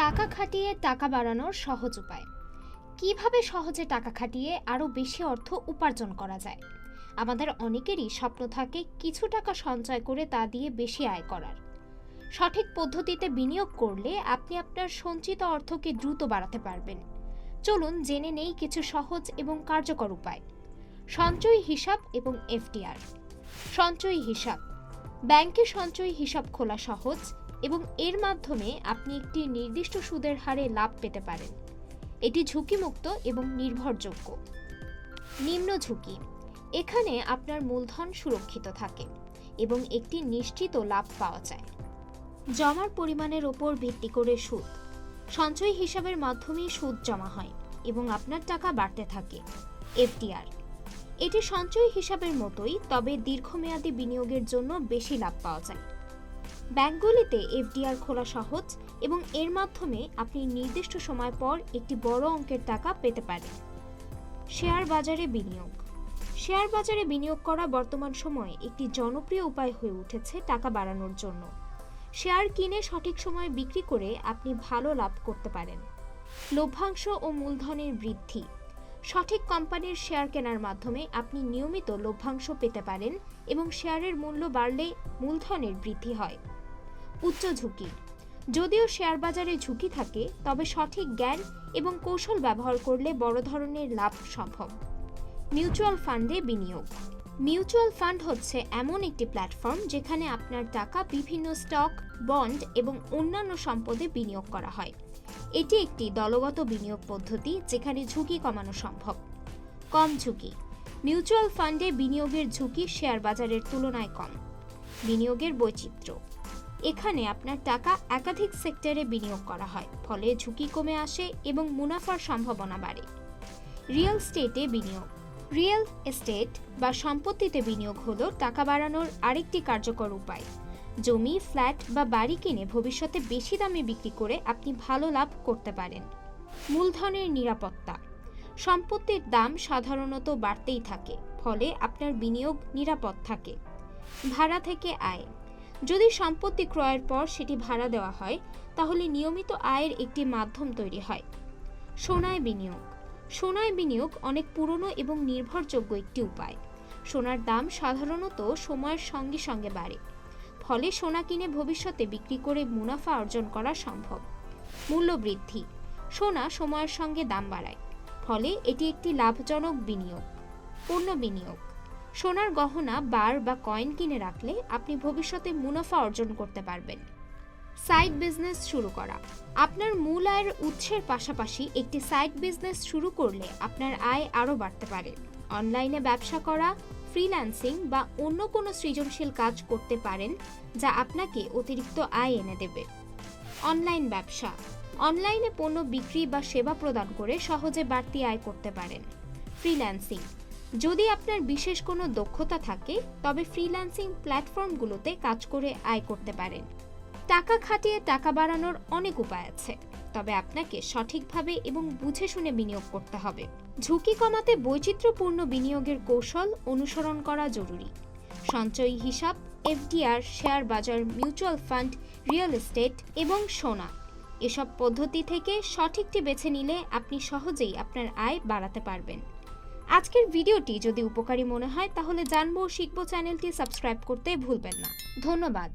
টাকা খাটিয়ে টাকা বাড়ানোর সহজ উপায়। কীভাবে সহজে টাকা খাটিয়ে আরও বেশি অর্থ উপার্জন করা যায়? আমাদের অনেকেরই স্বপ্ন থাকে কিছু টাকা সঞ্চয় করে তা দিয়ে বেশি আয় করার। সঠিক পদ্ধতিতে বিনিয়োগ করলে আপনি আপনার সঞ্চিত অর্থকে দ্রুত বাড়াতে পারবেন। চলুন জেনে নেই কিছু সহজ এবং কার্যকর উপায়। সঞ্চয় হিসাব এবং এফডিআর। সঞ্চয় হিসাব। ব্যাংকে সঞ্চয় হিসাব খোলা সহজ এবং এর মাধ্যমে আপনি একটি নির্দিষ্ট সুদের হারে লাভ পেতে পারেন। এটি ঝুঁকিমুক্ত এবং নির্ভরযোগ্য। নিম্ন ঝুঁকি। এখানে আপনার মূলধন সুরক্ষিত থাকে এবং একটি নিশ্চিত লাভ পাওয়া যায়। জমার পরিমাণের ওপর ভিত্তি করে সুদ। সঞ্চয় হিসাবের মাধ্যমেই সুদ জমা হয় এবং আপনার টাকা বাড়তে থাকে। এফডিআর। এটি সঞ্চয় হিসাবের মতোই, তবে দীর্ঘমেয়াদী বিনিয়োগের জন্য বেশি লাভ পাওয়া যায়। ব্যাংকগুলিতে এফডিআর খোলা সহজ এবং এর মাধ্যমে আপনি নির্দিষ্ট সময় পর একটি বড় অঙ্কের টাকা পেতে পারেন। শেয়ার বাজারে বিনিয়োগ। শেয়ার বাজারে বিনিয়োগ করা বর্তমান সময়ে একটি জনপ্রিয় উপায় হয়ে উঠেছে টাকা বাড়ানোর জন্য। শেয়ার কিনে সঠিক সময়ে বিক্রি করে আপনি ভালো লাভ করতে পারেন। লভ্যাংশ ও মূলধনের বৃদ্ধি। সঠিক কোম্পানির শেয়ার কেনার মাধ্যমে আপনি নিয়মিত লভ্যাংশ পেতে পারেন এবং শেয়ারের মূল্য বাড়লে মূলধনের বৃদ্ধি হয়। উচ্চ ঝুঁকি। যদিও শেয়ার বাজারে ঝুঁকি থাকে, তবে সঠিক জ্ঞান এবং কৌশল ব্যবহার করলে বড় ধরনের লাভ সম্ভব। মিউচুয়াল ফান্ডে বিনিয়োগ। মিউচুয়াল ফান্ড হচ্ছে এমন একটি প্ল্যাটফর্ম যেখানে আপনার টাকা বিভিন্ন স্টক, বন্ড এবং অন্যান্য সম্পদে বিনিয়োগ করা হয়। এটি একটি দলগত বিনিয়োগ পদ্ধতি যেখানে ঝুঁকি কমানো সম্ভব। কম ঝুঁকি। মিউচুয়াল ফান্ডে বিনিয়োগের ঝুঁকি শেয়ার বাজারের তুলনায় কম। বিনিয়োগের বৈচিত্র্য। এখানে আপনার টাকা একাধিক সেক্টরে বিনিয়োগ করা হয়, ফলে ঝুঁকি কমে আসে এবং মুনাফার সম্ভাবনা বাড়ে। রিয়েল স্টেটে বিনিয়োগ। রিয়েল এস্টেট বা সম্পত্তিতে বিনিয়োগ হলো টাকা বাড়ানোর আরেকটি কার্যকর উপায়। জমি, ফ্ল্যাট বা বাড়ি কিনে ভবিষ্যতে বেশি দামে বিক্রি করে আপনি ভালো লাভ করতে পারেন। মূলধনের নিরাপত্তা। সম্পত্তির দাম সাধারণত বাড়তেই থাকে, ফলে আপনার বিনিয়োগ নিরাপদ থাকে। ভাড়া থেকে আয়। যদি সম্পত্তি ক্রয়ের পর সেটি ভাড়া দেওয়া হয়, তাহলে নিয়মিত আয়ের একটি মাধ্যম তৈরি হয়। সোনায় বিনিয়োগ। সোনায় বিনিয়োগ অনেক পুরনো এবং নির্ভরযোগ্য একটি উপায়। সোনার দাম সাধারণত সময়ের সঙ্গে সঙ্গে বাড়ে। ফলে সোনা কিনে ভবিষ্যতে বিক্রি করে মুনাফা অর্জন করা সম্ভব। মূল্য বৃদ্ধি। সোনা সময়ের সঙ্গে দাম বাড়ায়। ফলে এটি একটি লাভজনক বিনিয়োগ। পণ্য বিনিয়োগ। সোনার গহনা, বার বা কয়েন কিনে রাখলে আপনি ভবিষ্যতে মুনাফা অর্জন করতে পারবেন। সাইড বিজনেস শুরু করা। আপনার মূল আয়ের উৎসের পাশাপাশি একটি সাইড বিজনেস শুরু করলে আপনার আয় আরও বাড়তে পারে। অনলাইনে ব্যবসা করা, ফ্রিল্যান্সিং বা অন্য কোনো সৃজনশীল কাজ করতে পারেন, যা আপনাকে অতিরিক্ত আয় এনে দেবে। অনলাইন ব্যবসা। অনলাইনে পণ্য বিক্রি বা সেবা প্রদান করে সহজে বাড়তি আয় করতে পারেন। ফ্রিল্যান্সিং। যদি আপনার বিশেষ কোনো দক্ষতা থাকে, তবে ফ্রিল্যান্সিং প্ল্যাটফর্মগুলোতে কাজ করে আয় করতে পারেন। টাকা খাটিয়ে টাকা বাড়ানোর অনেক উপায় আছে, তবে আপনাকে সঠিকভাবে এবং বুঝে শুনে বিনিয়োগ করতে হবে। ঝুঁকি কমাতে বৈচিত্র্যপূর্ণ বিনিয়োগের কৌশল অনুসরণ করা জরুরি। সঞ্চয়ী হিসাব, এফডিআর, শেয়ার বাজার, মিউচুয়াল ফান্ড, রিয়েল এস্টেট এবং সোনা। এসব পদ্ধতি থেকে সঠিকটি বেছে নিলে আপনি সহজেই আপনার আয় বাড়াতে পারবেন। আজকের ভিডিওটি যদি উপকারী মনে হয়, তাহলে জানব শিখব চ্যানেলটি সাবস্ক্রাইব করতে ভুলবেন না। ধন্যবাদ।